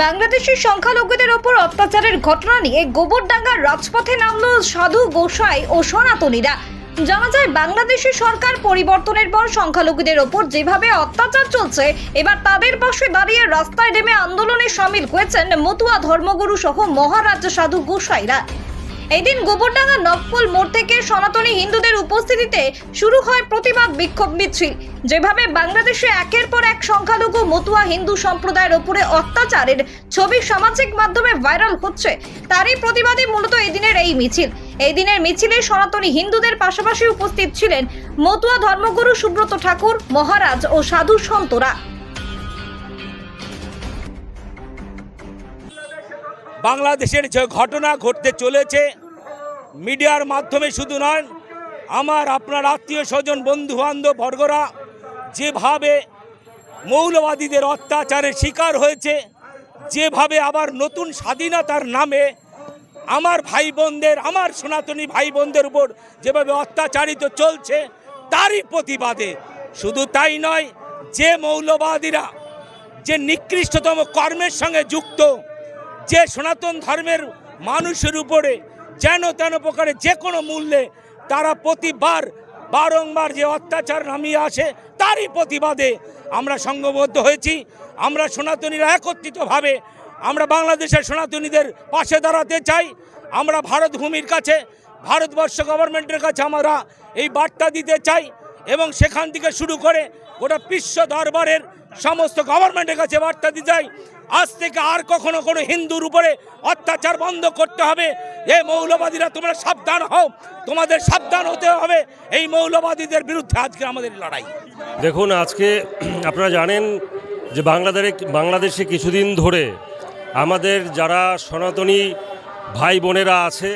বাংলাদেশের সংখ্যালঘুদের ওপর অত্যাচারের ঘটনা নিয়ে গোবরডাঙ্গার রাজপথে নামল সাধু গোসাই ও সনাতনীরা। জানা যায় বাংলাদেশের সরকার পরিবর্তনের পর সংখ্যালঘুদের ওপর যেভাবে অত্যাচার চলছে, এবার তাদের পাশে দাঁড়িয়ে রাস্তায় নেমে আন্দোলনে সামিল হয়েছেন মতুয়া ধর্মগুরু সহ মহারাজ সাধু গোসাইরা। এদিন গোবরডাঙ্গা নকপল মোড় থেকে সনাতনী হিন্দুদের উপস্থিতিতে শুরু হয় প্রতিবাদ বিক্ষোভ মিছিল। যেভাবে বাংলাদেশে একের পর এক সংখ্যালঘু মতুয়া হিন্দু সম্প্রদায়ের উপরে অত্যাচারের ছবি সামাজিক মাধ্যমে ভাইরাল হচ্ছে, তারই প্রতিবাদে মূলত এদিনের এই মিছিল। এই দিনের মিছিলে সনাতনী হিন্দুদের পাশাপাশি উপস্থিত ছিলেন মতুয়া ধর্মগুরু সুব্রত ঠাকুর, মহারাজ ও সাধু সন্তরা। বাংলাদেশের যে ঘটনা ঘটতে চলেছে মিডিয়ার মাধ্যমে শুধু নয়, আমার আপনার আত্মীয় স্বজন বন্ধু বান্ধব বর্গরা যেভাবে মৌলবাদীদের অত্যাচারের শিকার হয়েছে, যেভাবে আবার নতুন স্বাধীনতার নামে আমার ভাই বোনদের আমার সনাতনী ভাই বোনদের উপর যেভাবে অত্যাচারিত চলছে, তারই প্রতিবাদে শুধু তাই নয়, যে মৌলবাদীরা, যে নিকৃষ্টতম কর্মের সঙ্গে যুক্ত, যে সনাতন ধর্মের মানুষের উপরে যেন তেন প্রকারে যে কোনো মূল্যে তারা প্রতিবার বারংবার যে অত্যাচার নামিয়ে আসে, তারই প্রতিবাদে আমরা সংঘবদ্ধ হয়েছি। আমরা সনাতনীরা একত্রিতভাবে আমরা বাংলাদেশের সনাতনীদের পাশে দাঁড়াতে চাই। আমরা ভারত ভূমির কাছে, ভারতবর্ষ গভর্নমেন্টের কাছে আমরা এই বার্তা দিতে চাই এবং সেখান থেকে শুরু করে গোটা বিশ্ব দরবারের সমস্ত গভর্নমেন্টের কাছে বার্তা দিতে চাই। আজ থেকে আর কখনো কোনো হিন্দুর উপরে অত্যাচার বন্ধ করতে হবে। এই মৌলবাদীরা তোমরা সাবধান হও। তোমাদের সাবধান হতে হবে। এই মৌলবাদীদের বিরুদ্ধে আজকে আমাদের লড়াই। দেখুন, আজকে আপনারা জানেন যে বাংলাদেশে বাংলাদেশে কিছুদিন ধরে আমাদের যারা সনাতনী ভাই বোনেরা আছে,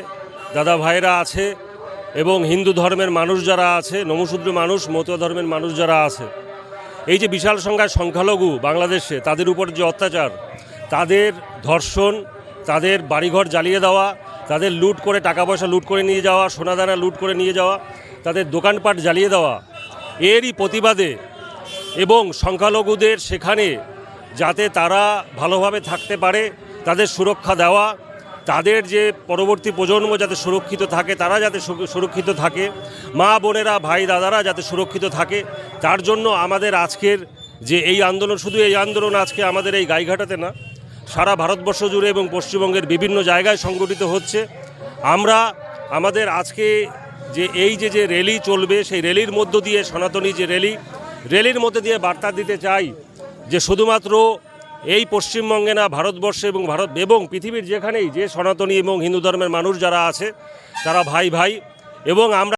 দাদা ভাইরা আছে এবং হিন্দু ধর্মের মানুষ যারা আছে নমশূদ্র মানুষ, মতুয়া ধর্মের মানুষ যারা আছে এই যে বিশাল সংখ্যায় সংখ্যালঘু বাংলাদেশে, তাদের উপর যে অত্যাচার, তাদের ধর্ষণ, তাদের বাড়িঘর জ্বালিয়ে দেওয়া, তাদের লুট করে টাকা পয়সা লুট করে নিয়ে যাওয়া, সোনাদানা লুট করে নিয়ে যাওয়া, তাদের দোকানপাট জ্বালিয়ে দেওয়া, এরই প্রতিবাদে এবং সংখ্যালঘুদের সেখানে যাতে তারা ভালোভাবে থাকতে পারে, তাদের সুরক্ষা দেওয়া তাদের যে পরবর্তী প্রজন্ম যাতে সুরক্ষিত থাকে, তারা যাতে সুরক্ষিত থাকে, মা বোনেরা, ভাই দাদারা যাতে সুরক্ষিত থাকে, তার জন্য আমাদের আজকের যে এই আন্দোলন, শুধু এই আন্দোলন আজকে আমাদের এই গাইঘাটাতে না, সারা ভারতবর্ষ জুড়ে এবং পশ্চিমবঙ্গের বিভিন্ন জায়গায় সংগঠিত হচ্ছে। আমরা আমাদের আজকে যে এই যে যে র্যালি চলবে, সেই র্যালির মধ্য দিয়ে সনাতনী যে র্যালি, র্যালির মধ্যে দিয়ে বার্তা দিতে চাই যে শুধুমাত্র এই পশ্চিমবঙ্গে না, ভারতবর্ষে এবং ভারত এবং পৃথিবীর যেখানেই যে সনাতনী এবং হিন্দু ধর্মের মানুষ যারা আছে, তারা ভাই ভাই এবং আমরা